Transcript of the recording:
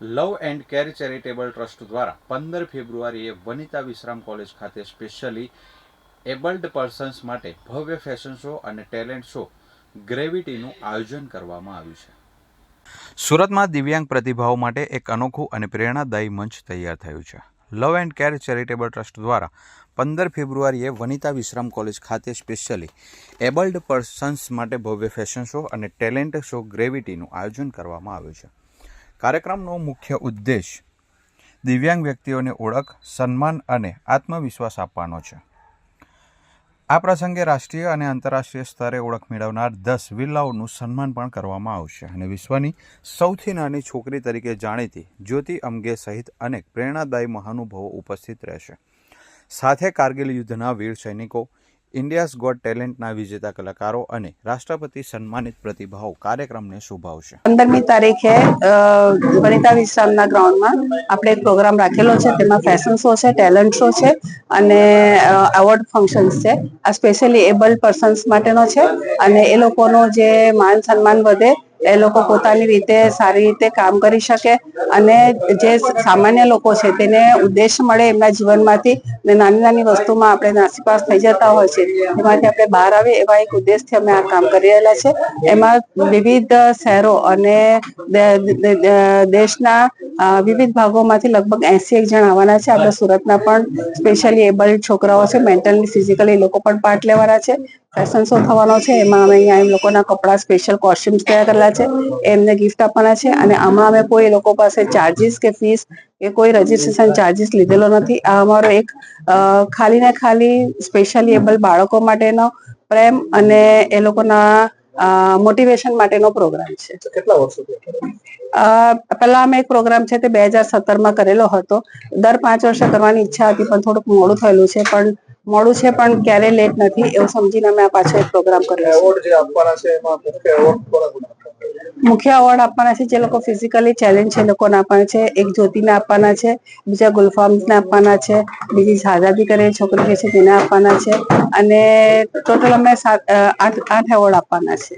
Love and care charitable trust દ્વારા પંદર ફેબ્રુઆરીએ વનિતા વિશ્રામ કોલેજ ખાતે સ્પેશિયલી એબલ્ડ પર્સન્સ માટે ભવ્ય ફેશન શો અને ટેલેન્ટ શો ગ્રેવિટીનું આયોજન કરવામાં આવ્યું છે. સુરતમાં દિવ્યાંગ પ્રતિભાવો માટે એક અનોખું અને પ્રેરણાદાયી મંચ તૈયાર થયું છે. Love and care charitable trust દ્વારા પંદર ફેબ્રુઆરીએ વનિતા વિશ્રામ કોલેજ ખાતે સ્પેશિયલી એબલ્ડ પર્સન્સ માટે ભવ્ય ફેશન શો અને ટેલેન્ટ શો ગ્રેવિટીનું આયોજન કરવામાં આવ્યું છે. કાર્યક્રમનો મુખ્ય ઉદ્દેશ દિવ્યાંગ વ્યક્તિઓને ઓળખ, સન્માન અને આત્મવિશ્વાસ આપવાનો છે. આ પ્રસંગે રાષ્ટ્રીય અને આંતરરાષ્ટ્રીય સ્તરે ઓળખ મેળવનાર દસ વિલ્લાઓનું સન્માન પણ કરવામાં આવશે અને વિશ્વની સૌથી નાની છોકરી તરીકે જાણીતી જ્યોતિ અમગે સહિત અનેક પ્રેરણાદાયી મહાનુભાવો ઉપસ્થિત રહેશે. સાથે કારગિલ યુદ્ધના વીર સૈનિકો ઇન્ડિયાઝ ગોટ ટેલેન્ટના વિજેતા કલાકારો અને રાષ્ટ્રપતિ સન્માનિત પ્રતિભાઓ કાર્યક્રમને શોભાવશે. પંદરમી તારીખે વનિતા વિશ્રામના ગ્રાઉન્ડમાં આપણે એક પ્રોગ્રામ રાખેલો છે, તેમાં ફેશન શો છે, ટેલેન્ટ શો છે અને એવોર્ડ ફંક્શન્સ છે. આ સ્પેશિયલી એબલ્ડ પર્સન્સ માટેનો છે અને એ લોકોનો જે માન સન્માન વધે, એ લોકો પોતાની રીતે સારી રીતે કામ કરી શકે અને જે સામાન્ય લોકો છે, તેને ઉદ્દેશ મળે એમના જીવનમાંથી ને નાની નાની વસ્તુમાં આપણે નાસીપાસ થઈ જતા હોય છે, એમાંથી આપણે બહાર આવીએ, એવા એક ઉદ્દેશથી અમે આ કામ કરી રહેલા છે. એમાં વિવિધ શહેરો અને દેશના વિવિધ ભાગોમાંથી લગભગ એસી એક જણ આવવાના છે. આપણે સુરતના પણ સ્પેશિયલી એબલ્ડ છોકરાઓ છે, મેન્ટલી, ફિઝિકલી એ લોકો પણ પાર્ટ લેવાના છે. ફેશન શો થવાનો છે, એમાં અમે અહીંયા એમ લોકોના કપડાં સ્પેશિયલ કોસ્ટ્યુમ્સ તૈયાર કરેલા છે, એમને ગિફ્ટ આપવાના છે અને આમાં અમે કોઈ લોકો પાસે ચાર્જિસ કે ફીસ કે કોઈ રજીસ્ટ્રેશન ચાર્જીસ લીધેલો નથી. આ અમારો એક ખાલી ને ખાલી સ્પેશિયલી એબલ બાળકો માટેનો પ્રેમ અને એ લોકોના મોટિવેશન માટેનો પ્રોગ્રામ છે. કેટલા વર્ષોથી અ, પહેલા અમે એક પ્રોગ્રામ છે તે બે હજાર સત્તરમાં કરેલો હતો. દર પાંચ વર્ષે કરવાની ઈચ્છા હતી પણ થોડુંક મોડું થયેલું છે પણ મોડું છે પણ ક્યારેય લેટ નથી. એવું સમજીને અમે આ પાછો એક પ્રોગ્રામ કર્યો એવોર્ડ જે આપવાના છે એમાં મુખ્ય એવોર્ડ કોને કોને આપવાના છે? મુખ્ય એવોર્ડ આપવાના છે જે લોકો ફિઝિકલી ચેલેન્જ છે લોકોને આપવાના છે. એક જ્યોતિને આપવાના છે, બીજા ગુલફામ્સને આપવાના છે, બીજી શાહજાદી કરીને છોકરી છે તેને આપવાના છે. અને ટોટલ અમે સાત આઠ આઠ એવોર્ડ આપવાના છે.